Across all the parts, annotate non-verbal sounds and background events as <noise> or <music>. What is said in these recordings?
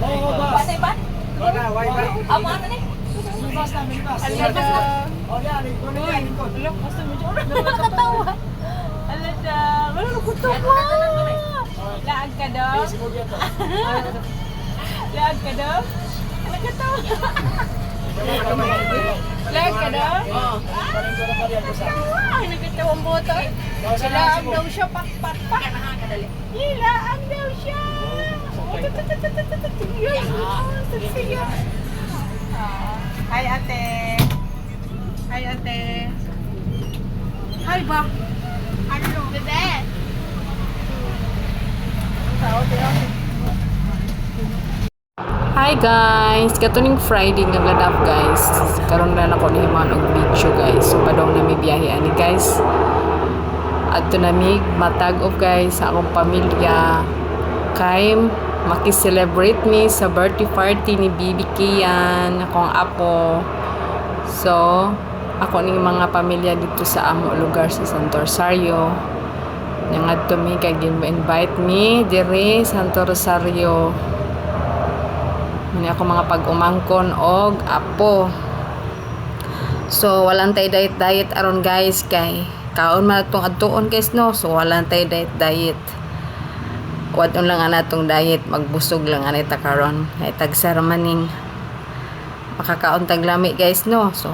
Batay ba? Wala, wifi. Amo ano ni? Bilbas na. Oh, yan, lingkod na yan, lingkod. Alok, gusto mo dyan. Nakakatawa. Alada. Wala na kuto mo. Laag ka daw. Laag ka daw. Nakakatawa. Laag ka. Oo. Na pa rin ako sa. Ay, nagkatawa ang boto. Ilaang daw siya. Pak, pak, pak. Ilaang daw siya. Hi, ate. Hi, ate. Hi, ba? Ano? Bebe. Hi guys! Katuning Friday nga gadap guys. Karon na ako ni Himan og video guys. So padong na mi biyahe ani guys. Adto na mi matag of guys sa akong pamilya. Kay maki-celebrate mi sa birthday party ni Bibi Kian, akong apo. So, ako ning mga pamilya dito sa amo lugar sa Santo Rosario. Yang adto mi kay gin-invite mi dire Santo Rosario. Muni ako mga pag-umangkon og apo. So, walang tay diet diet aron guys kay kaon man atong adtuon guys no. So, walang tay diet diet. Wadon lang ana tong diet, magbusog lang ana ta karon. Kay tagsar maning makakaon tag lami guys no. So,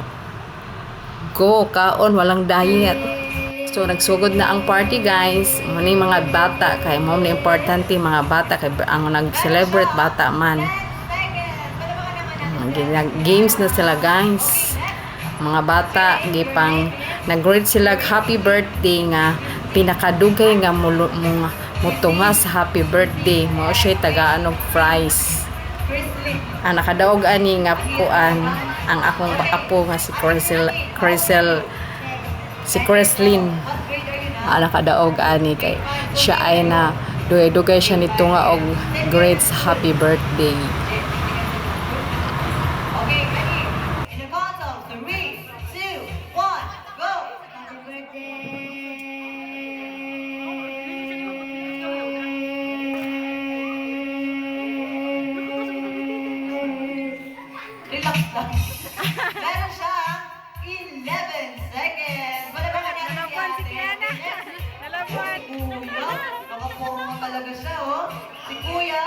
go kaon walang diet. So, nagsugod na ang party guys. Muni mga bata kay mo na importante mga bata kay ang nag-celebrate bata man. Games na sila guys mga bata gipang nag-greet sila happy birthday nga pinakadugay nga mga mutunga sa happy birthday mo. Siya tagaan og prize ang nakadaog ani nga kuan ang akong apo nga si Crisel Crisel si Crislin ang nakadaog ani kay siya ay na dugay-dugay siya nito nga og sa happy birthday Relax lang. <laughs> Meron siya 11 seconds. Wala ba natin Nalabuan si Kiana. Nalabuan. Kuya. Nakaporma talaga siya, oh. Si Kuya.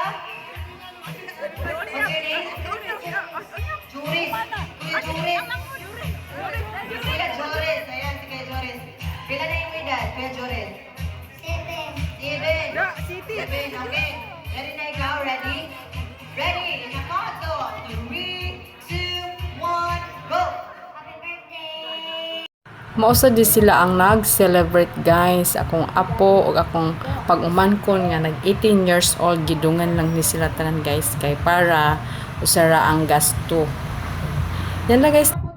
Pag-iring. Juris. Kuya Juris. Kuya Joris. Ayan, si Kuya Joris. Pila na yung edad, Kuya Joris? Seven. Seven. City. Seven, okay. Ready na ikaw? Ready? Ready? Mausa di sila ang nag-celebrate guys. Akong apo o akong pag-umankon nga nag 18 years old gidungan lang ni sila tanan guys kay para usara ang gasto. Yan na guys.